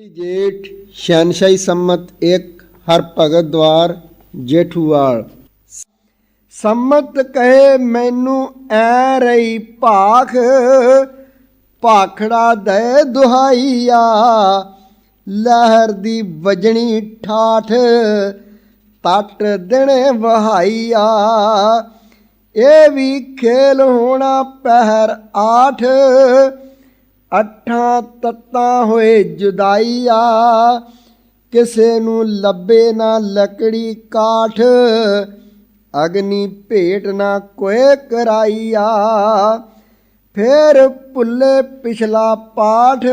ਪਹਿਲੀ ਜੇਠ ਸ਼ਨਸ਼ਾਹੀ ਸੰਮਤ 1 ਹਰ ਭਗਤ ਦਵਾਰ ਜੇਠੂਵਾਲ। ਸੰਮਤ ਕਹੇ, ਮੈਨੂੰ ਐ ਰਹੀ ਭਾਖ, ਭਾਖੜਾ ਦੇ ਦੁਹਾਈਆ। ਲਹਿਰ ਦੀ ਵਜਣੀ ਠਾਠ, ਤਟ ਦਿਨੇ ਵਹਾਈਆ। ਇਹ ਵੀ ਖੇਲ ਹੋਣਾ ਪਹਿਰ ਆਠ ਅੱਠਾਂ ਤੱਤਾਂ ਹੋਏ ਜੁਦਾਈਆ, ਕਿਸੇ ਨੂੰ ਲੱਭੇ ਨਾ ਲੱਕੜੀ ਕਾਠ, ਅਗਨੀ ਭੇਟ ਨਾ ਕੋਏ ਕਰਾਈਆ। ਫੇਰ ਭੁੱਲੇ ਪਿਛਲਾ ਪਾਠ,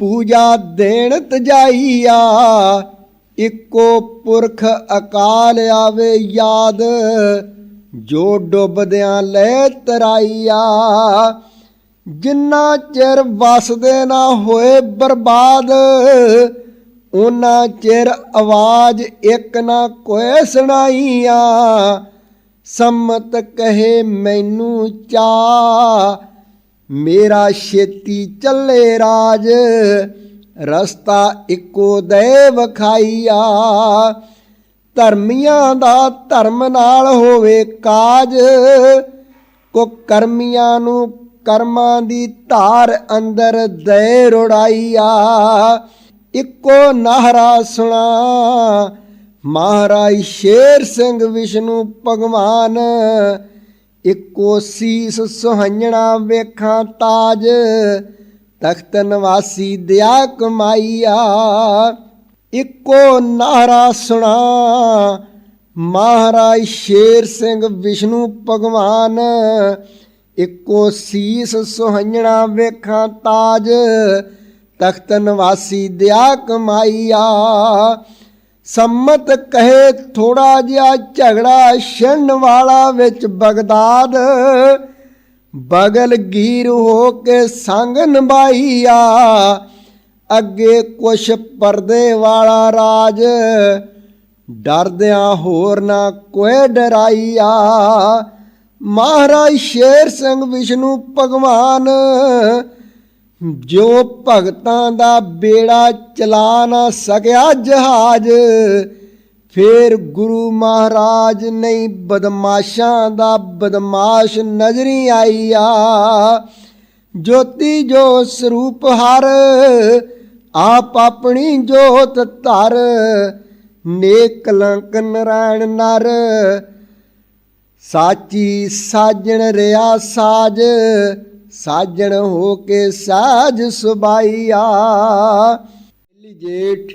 ਪੂਜਾ ਦੇਣ ਤਜਾਈਆ, ਇੱਕੋ ਪੁਰਖ ਅਕਾਲ ਆਵੇ ਯਾਦ, ਜੋ ਡੁੱਬਦਿਆਂ ਲੈ ਤਰਾਈਆ। ਜਿੰਨਾ ਚਿਰ ਵਸਦੇ ਨਾ ਹੋਏ ਬਰਬਾਦ ਉਹਨਾਂ ਚਿਰ ਆਵਾਜ਼ ਇੱਕ ਨਾ ਕੋਏ ਸੁਣਾਈਆ। ਸੰਮਤ ਕਹੇ, ਮੈਨੂੰ ਚਾ ਮੇਰਾ ਛੇਤੀ ਚੱਲੇ ਰਾਜ, ਰਸਤਾ ਇੱਕੋ ਦੇ ਵਖਾਈਆ ਧਰਮੀਆਂ ਦਾ ਧਰਮ ਨਾਲ ਹੋਵੇ ਕਾਜ, ਕੋ ਕਰਮੀਆਂ ਨੂੰ ਕਰਮਾਂ ਦੀ ਧਾਰ ਅੰਦਰ ਦੇ ਰੋੜਾਈਆ। ਇੱਕੋ ਨਹਰਾ ਸੁਣਾ, ਮਹਾਰਾਜ ਸ਼ੇਰ ਸਿੰਘ ਵਿਸ਼ਨੂੰ ਭਗਵਾਨ। ਇੱਕੋ ਸੀਸ ਸੁਹੰਜਣਾ ਵੇਖਾਂ ਤਾਜ, ਤਖਤ ਨਿਵਾਸੀ ਦਿਆ ਕਮਾਈਆ। ਇੱਕੋ ਨਾਰਾ ਸੁਣਾ, ਮਹਾਰਾਜ ਸ਼ੇਰ ਸਿੰਘ ਵਿਸ਼ਨੂੰ ਭਗਵਾਨ। ਇੱਕੋ ਸੀਸ ਸੁਹੰਜਣਾ ਵੇਖਾਂ ਤਾਜ, ਤਖਤ ਨਿਵਾਸੀ ਦਿਆ ਕਮਾਈਆ। ਸੰਮਤ ਕਹੇ ਥੋੜਾ ਜਿਹਾ ਝਗੜਾ ਛਿਣ ਵਾਲਾ ਵਿੱਚ ਬਗਦਾਦ, ਬਗਲ ਗੀਰ ਹੋ ਕੇ ਸੰਗ ਨਿਭਾਈਆ। ਅੱਗੇ ਕੁਛ ਪਰਦੇ ਵਾਲਾ ਰਾਜ, ਡਰਦਿਆਂ ਹੋਰ ਨਾ ਕੋਈ ਡਰਾਈਆ। ਮਹਾਰਾਜ ਸ਼ੇਰ ਸਿੰਘ ਵਿਸ਼ਨੂੰ ਭਗਵਾਨ ਜੋ ਭਗਤਾਂ ਦਾ ਬੇੜਾ ਚਲਾ ਨਾ ਸਕਿਆ ਜਹਾਜ਼, ਫੇਰ ਗੁਰੂ ਮਹਾਰਾਜ ਨਹੀਂ ਬਦਮਾਸ਼ਾਂ ਦਾ ਬਦਮਾਸ਼ ਨਜ਼ਰੀ ਆਈ ਆ। ਜੋਤੀ ਜੋ ਸਰੂਪ ਹਰ, ਆਪ ਆਪਣੀ ਜੋਤ ਧਰ, ਨੇਕ ਕਲੰਕ ਨਰਾਇਣ ਨਰ ਸਾਚੀ ਸਾਜਣ ਰਿਆ ਸਾਜ ਸਾਜਣ ਹੋ ਕੇ ਸਾਜ ਸੁਬਾਈਆ। ਪਹਿਲੀ ਜੇਠ